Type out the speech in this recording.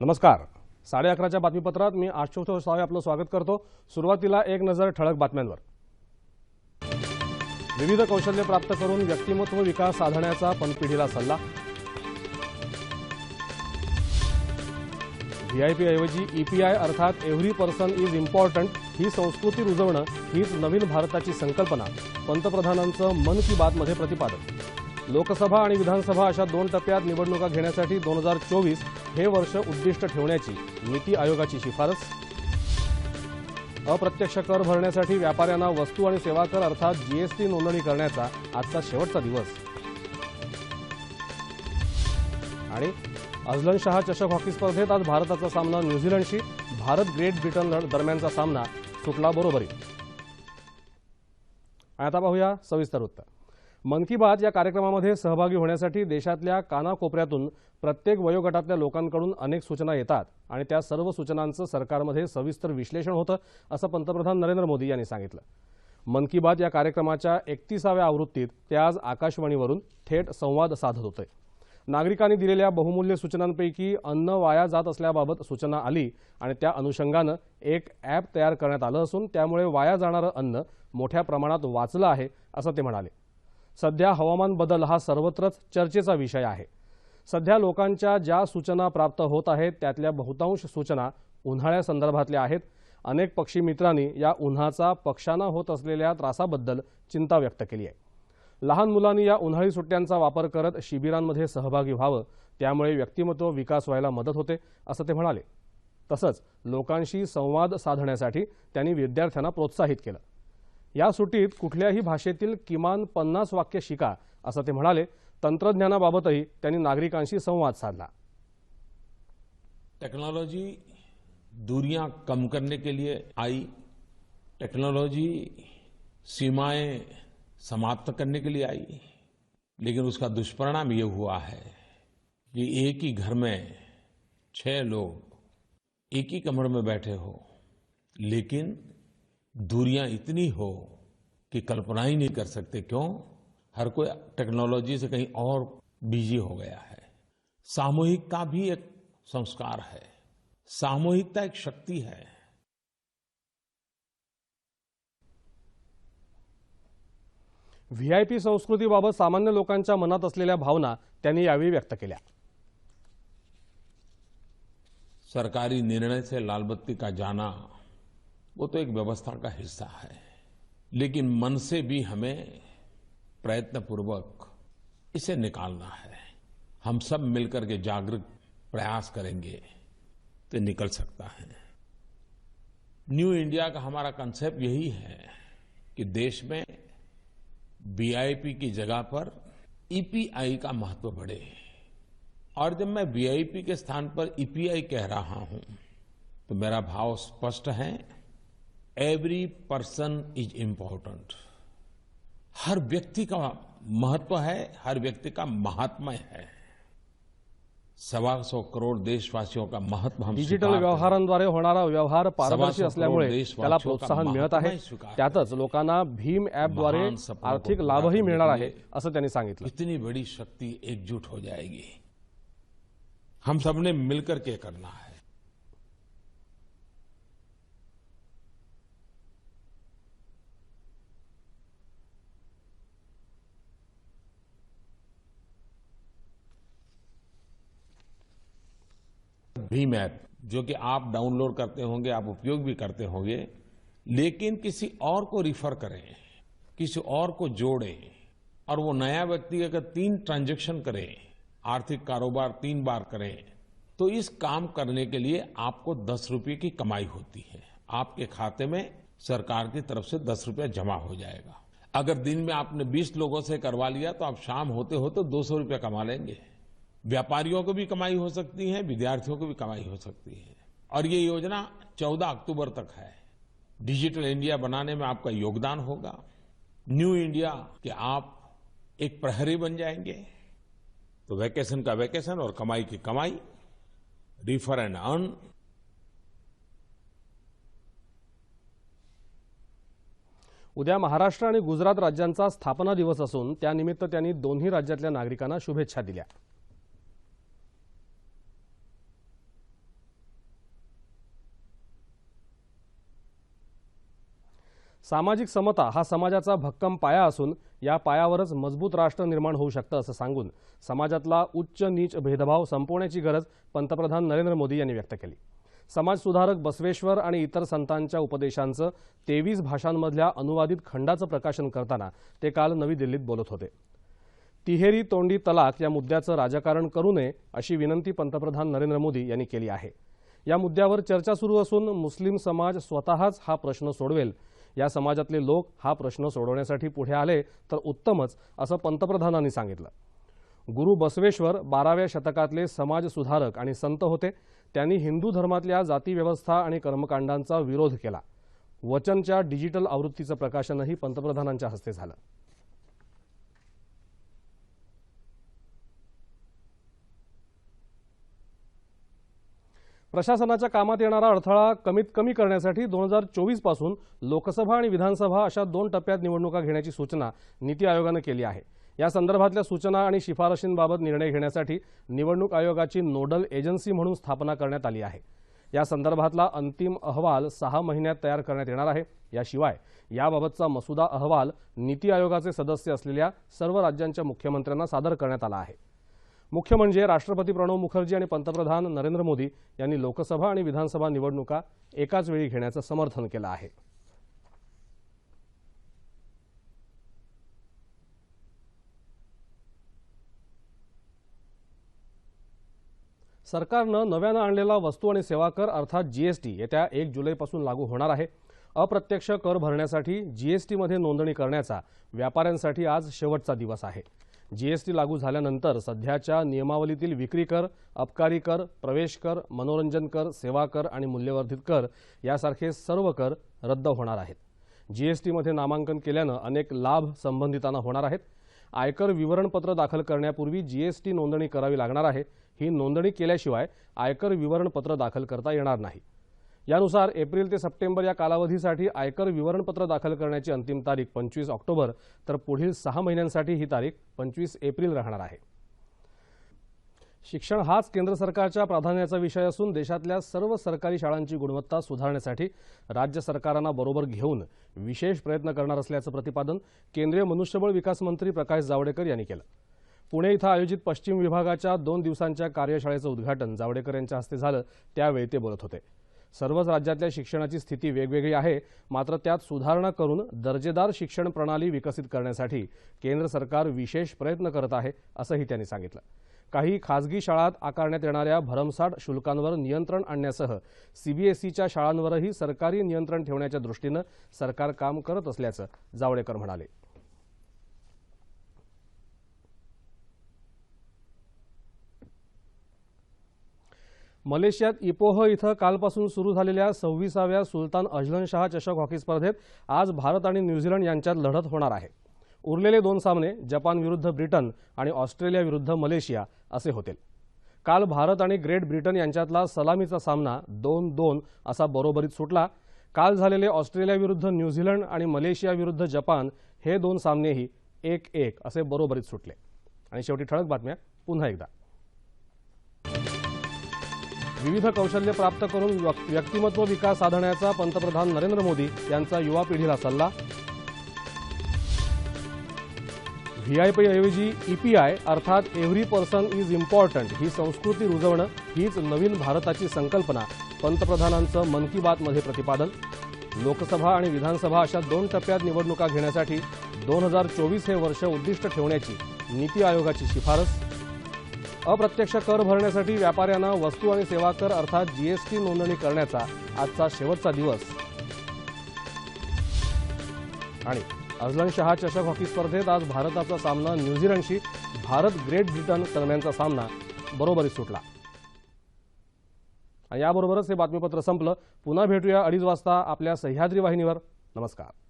नमस्कार. साडे अकराच्या बातमीपत्रात मी आशुतोष सावे आपलं स्वागत करतो. सुरुवातीला एक नजर ठळक बातम्यांवर. विविध कौशल्य प्राप्त करून व्यक्तिमत्व विकास साधण्याचा पनपिढीला सल्ला. व्हीआयपीऐवजी ईपीआय अर्थात एव्हरी पर्सन इज इम्पॉर्टंट ही संस्कृती रुजवणं हीच नवीन भारताची संकल्पना पंतप्रधानांचं मन की बातमध्ये प्रतिपादन. लोकसभा आणि विधानसभा अशा दोन टप्प्यात निवडणुका घेण्यासाठी दोन हजार चोवीस हे वर्ष उद्दिष्ट ठेवण्याची नीती आयोगाची शिफारस? अप्रत्यक्ष कर भरण्यासाठी व्यापाऱ्यांना वस्तू आणि सेवा कर अर्थात जीएसटी नोंदणी करण्याचा आजचा शेवटचा दिवस. आणि अझलन शहा चषक हॉकी स्पर्धेत आज भारताचा सामना न्यूझीलंडशी भारत ग्रेट ब्रिटन दरम्यानचा सामना सुटला बरोबरी आता पाहूया सविस्तर उत्तर. मन की बात या कार्यक्रमामध्ये सहभागी होण्यासाठी देशातल्या कानाकोपऱ्यातून प्रत्येक वयोगटातल्या लोकांकडून अनेक सूचना येतात आणि त्या सर्व सूचनांचं सरकारमध्ये सविस्तर विश्लेषण होतं असं पंतप्रधान नरेंद्र मोदी यांनी सांगितलं. मन की बात या कार्यक्रमाच्या एकतीसाव्या आवृत्तीत ते आज आकाशवाणीवरून थेट संवाद साधत होते. नागरिकांनी दिलेल्या बहुमूल्य सूचनांपैकी अन्न वाया जात असल्याबाबत सूचना आली आणि त्या अनुषंगानं एक ॲप तयार करण्यात आलं असून त्यामुळे वाया जाणारं अन्न मोठ्या प्रमाणात वाचलं आहे असं ते म्हणाले. सध्या हवामान बदल हा सर्वत्रच चर्चेचा विषय आहे. सध्या लोकांच्या ज्या सूचना प्राप्त होत आहेत त्यातल्या बहुतांश सूचना उन्हाळ्यासंदर्भातल्या आहेत. अनेक पक्षी मित्रांनी या उन्हाचा पक्षांना होत असलेल्या त्रासाबद्दल चिंता व्यक्त केली आहे. लहान मुलांनी या उन्हाळी सुट्ट्यांचा वापर करत शिबिरांमध्ये सहभागी व्हावं त्यामुळे व्यक्तिमत्व विकास व्हायला मदत होते असं ते म्हणाले. तसंच लोकांशी संवाद साधण्यासाठी त्यांनी विद्यार्थ्यांना प्रोत्साहित केलं. या सुट्टीत कुठल्याही भाषेतील किमान पन्नास वाक्य शिका, असं ते म्हणाले. तंत्रज्ञानाबाबतही त्यांनी नागरिकांशी संवाद साधला. टेक्नोलॉजी दूरियाँ कम करने के लिए आई. टेक्नोलॉजी सीमाएँ समाप्त करने के लिए आई. लेकिन उसका दुष्परिणाम ये हुआ है कि एक ही घर में छह लोग एक ही कमरे में बैठे हो, लेकिन दूरियाँ इतनी हो कि कल्पना ही नहीं कर सकते क्यों? हर कोई टेक्नोलॉजी से कहीं और बिज़ी हो गया है। सामूहिकता भी एक संस्कार है। सामूहिकता एक शक्ति है। व्हीआयपी संस्कृतीबाबत सामान्य लोकांच्या मनात असलेल्या भावना त्यांनी यावेळी व्यक्त केल्या. सरकारी निर्णय से लाल बत्ती का जाना वो तो एक व्यवस्था का हिस्सा है। लेकिन मन से भी हमें प्रयत्नपूर्वक इसे निकालना है। हम सब मिलकर के जागरूक प्रयास करेंगे तो निकल सकता है। न्यू इंडिया का हमारा कंसेप्ट यही है कि देश में वीआईपी की जगह पर ईपीआई का महत्व बढ़े। और जब मैं वीआईपी के स्थान पर ईपीआई कह रहा हूँ तो मेरा भाव स्पष्ट है। एवरी पर्सन इज़ इम्पोर्टेंट हर व्यक्ति का महत्व है हर व्यक्ति का महात्मा है। सवा सौ करोड़ देशवासियों का महत्व हम डिजिटल स्वीकार करें। व्यवहारांद्वारे होणारा व्यवहार पारदर्शी सव्वा असल्यामुळे त्याला प्रोत्साहन मिळत आहे. महात्मा स्वीकार त्यातच लोकांना भीम ॲपद्वारे सपनों को आर्थिक लाभही मिळणार आहे असं त्यांनी सांगितलं. इतनी बड़ी शक्ति एकजुट हो जाएगी। हम सबने मिलकर के करना है। भीम ऐप जो कि आप डाउनलोड करते होंगे, आप उपयोग भी करते होंगे, लेकिन किसी और को रिफर करें, किसी और को जोड़ें, और वो नया व्यक्ति अगर तीन ट्रांजेक्शन करे, आर्थिक कारोबार तीन बार करें तो इस काम करने के लिए आपको दस रुपये की कमाई होती है। आपके खाते में सरकार की तरफ़ से दस रुपया जमा हो जाएगा। अगर दिन में आपने बीस लोगों से करवा लिया तो आप शाम होते होते दो सौ रुपया कमा लेंगे। व्यापारियों को भी कमाई हो सकती है, विद्यार्थियों को भी कमाई हो सकती है। और ये योजना 14 अक्टूबर तक है। डिजिटल इंडिया बनाने में आपका योगदान होगा। न्यू इंडिया के आप एक प्रहरी बन जाएँगे। तो वैकेशन का वैकेशन और कमाई की कमाई रिफर एंड अर्न उद्या महाराष्ट्र आणि गुजरात राज्यांचा स्थापना दिवस असून त्यानिमित्त त्यांनी दोन्ही राज्यातल्या नागरिकांना शुभेच्छा दिल्या. सामाजिक समता हा समाजाचा भक्कम पाया असून या पायावरच मजबूत राष्ट्र निर्माण होऊ शकतं असं सांगून समाजातला उच्च नीच भेदभाव संपवण्याची गरज पंतप्रधान नरेंद्र मोदी यांनी व्यक्त केली. समाजसुधारक बसवेश्वर आणि इतर संतांच्या उपदेशांचं तेवीस भाषांमधल्या अनुवादित खंडाचं प्रकाशन करताना ते काल नवी दिल्लीत बोलत होते. तिहेरी तोंडी तलाक या मुद्द्याचं राजकारण करू नये अशी विनंती पंतप्रधान नरेंद्र मोदी यांनी केली आहे. या मुद्द्यावर चर्चा सुरू असून मुस्लिम समाज स्वतःच हा प्रश्न सोडवेल या समाजातले लोक हा प्रश्न सोडवण्यासाठी पुढे आले तर उत्तमच असं पंतप्रधानांनी सांगितलं. गुरु बसवेश्वर बाराव्या शतकातले समाज सुधारक आणि संत होते. त्यांनी हिंदू धर्मातल्या जातीव्यवस्था आणि कर्मकांडांचा विरोध केला. वचनच्या डिजिटल आवृत्तीचं प्रकाशनही पंतप्रधानांच्या हस्ते झालं. प्रशासनाच्या कामात येणारा अडथळा कमीत कमी करण्यासाठी दोन हजार चोवीसपासून लोकसभा आणि विधानसभा अशा दोन टप्प्यात निवडणुका घेण्याची सूचना नीती आयोगानं केली आहे. या संदर्भातल्या सूचना आणि शिफारशींबाबत निर्णय घेण्यासाठी निवडणूक आयोगाची नोडल एजन्सी म्हणून स्थापना करण्यात आली आहे. या संदर्भातला अंतिम अहवाल सहा महिन्यात तयार करण्यात येणार आहे. याशिवाय याबाबतचा मसुदा अहवाल नीती आयोगाचे सदस्य असलेल्या सर्व राज्यांच्या मुख्यमंत्र्यांना सादर करण्यात आला आहे. मुख्य म्हणजे राष्ट्रपती प्रणव मुखर्जी आणि पंतप्रधान नरेंद्र मोदी यांनी लोकसभा आणि विधानसभा निवडणुका एकाच वेळी घेण्याचं समर्थन केलं आहे. सरकारनं नव्यानं आणलेला वस्तू आणि सेवा कर अर्थात जीएसटी येत्या एक जुलैपासून लागू होणार आहे. अप्रत्यक्ष कर भरण्यासाठी जीएसटीमध्ये नोंदणी करण्याचा व्यापाऱ्यांसाठी आज शेवटचा दिवस आहे. जीएसटी लागू झाल्यानंतर सध्याच्या नियमावलीतील विक्री कर अबकारी कर प्रवेश कर मनोरंजन कर सेवा कर आणि मूल्यवर्धित कर यासारखे सर्व कर रद्द होणार आहेत. जीएसटीमध्ये नामांकन केल्यानं अनेक लाभ संबंधितांना होणार आहेत. आयकर विवरणपत्र दाखल करण्यापूर्वी जीएसटी नोंदणी करावी लागणार आहे. ही नोंदणी केल्याशिवाय आयकर विवरणपत्र दाखल करता येणार नाही. यानुसार एप्रिल ते सप्टेंबर या कालावधीसाठी आयकर विवरणपत्र दाखल करण्याची अंतिम तारीख पंचवीस ऑक्टोबर तर पुढील सहा महिन्यांसाठी ही तारीख पंचवीस एप्रिल राहणार आहे. शिक्षण हाच केंद्र सरकारच्या प्राधान्याचा विषय असून देशातल्या सर्व सरकारी शाळांची गुणवत्ता सुधारण्यासाठी राज्य सरकारांना बरोबर घेऊन विशेष प्रयत्न करणार असल्याचं प्रतिपादन केंद्रीय मनुष्यबळ विकास मंत्री प्रकाश जावडेकर यांनी केलं. पुणे इथं आयोजित पश्चिम विभागाच्या दोन दिवसांच्या कार्यशाळेचं उद्घाटन जावडेकर यांच्या हस्ते झालं त्यावेळी ते बोलत होते. सर्वच राज्यातल्या शिक्षणाची स्थिती वेगवेगळी आहे. मात्र त्यात सुधारणा करून दर्जेदार शिक्षण प्रणाली विकसित करण्यासाठी केंद्र सरकार विशेष प्रयत्न करत आहे असंही त्यांनी सांगितलं. काही खासगी शाळात आकारण्यात येणाऱ्या भरमसाठ शुल्कांवर नियंत्रण आणण्यासह सीबीएसईच्या शाळांवरही सरकारी नियंत्रण ठेवण्याच्या दृष्टीनं सरकार काम करत असल्याचं जावडेकर म्हणाले. मलेशियात इपोह इथं कालपासून सुरू झालेल्या सव्वीसाव्या सुलतान अजलन शाह चषक हॉकी स्पर्धेत आज भारत आणि न्यूझीलंड यांच्यात लढत होणार आहे. उरलेले दोन सामने जपान विरुद्ध ब्रिटन आणि ऑस्ट्रेलिया विरुद्ध मलेशिया असे होतील. काल भारत आणि ग्रेट ब्रिटन यांच्यातला सलामीचा सामना दोन दोन असा बरोबरीत सुटला. काल झालेले ऑस्ट्रेलिया विरुद्ध न्यूझीलंड आणि मलेशिया विरुद्ध जपान हे दोन सामनेही एक एक असे बरोबरीत सुटले. आणि शेवटी ठळक बातम्या पुन्हा एकदा. विविध कौशल्य प्राप्त करून व्यक्तिमत्व विकास साधण्याचा पंतप्रधान नरेंद्र मोदी यांचा युवा पिढीला सल्ला. व्हीआयपीऐवजी ईपीआय अर्थात एव्हरी पर्सन इज इम्पॉर्टंट ही संस्कृती रुजवणं हीच नवीन भारताची संकल्पना पंतप्रधानांचं मन की बातमध्ये प्रतिपादन. लोकसभा आणि विधानसभा अशा दोन टप्प्यात निवडणुका घेण्यासाठी दोन हजार चोवीस हे वर्ष उद्दिष्ट ठेवण्याची नीती आयोगाची शिफारस. अप्रत्यक्ष कर भरण्यासाठी व्यापाऱ्यांना वस्तू आणि सेवा कर अर्थात जीएसटी नोंदणी करण्याचा आजचा शेवटचा दिवस. आणि अझलन शहा चषक हॉकी स्पर्धेत आज भारताचा सामना न्यूझीलंडशी भारत ग्रेट ब्रिटन दरम्यानचा सामना बरोबरीत सुटला. याबरोबरच हे बातमीपत्र संपलं. पुन्हा भेटूया अडीच वाजता आपल्या सह्याद्री वाहिनीवर. नमस्कार.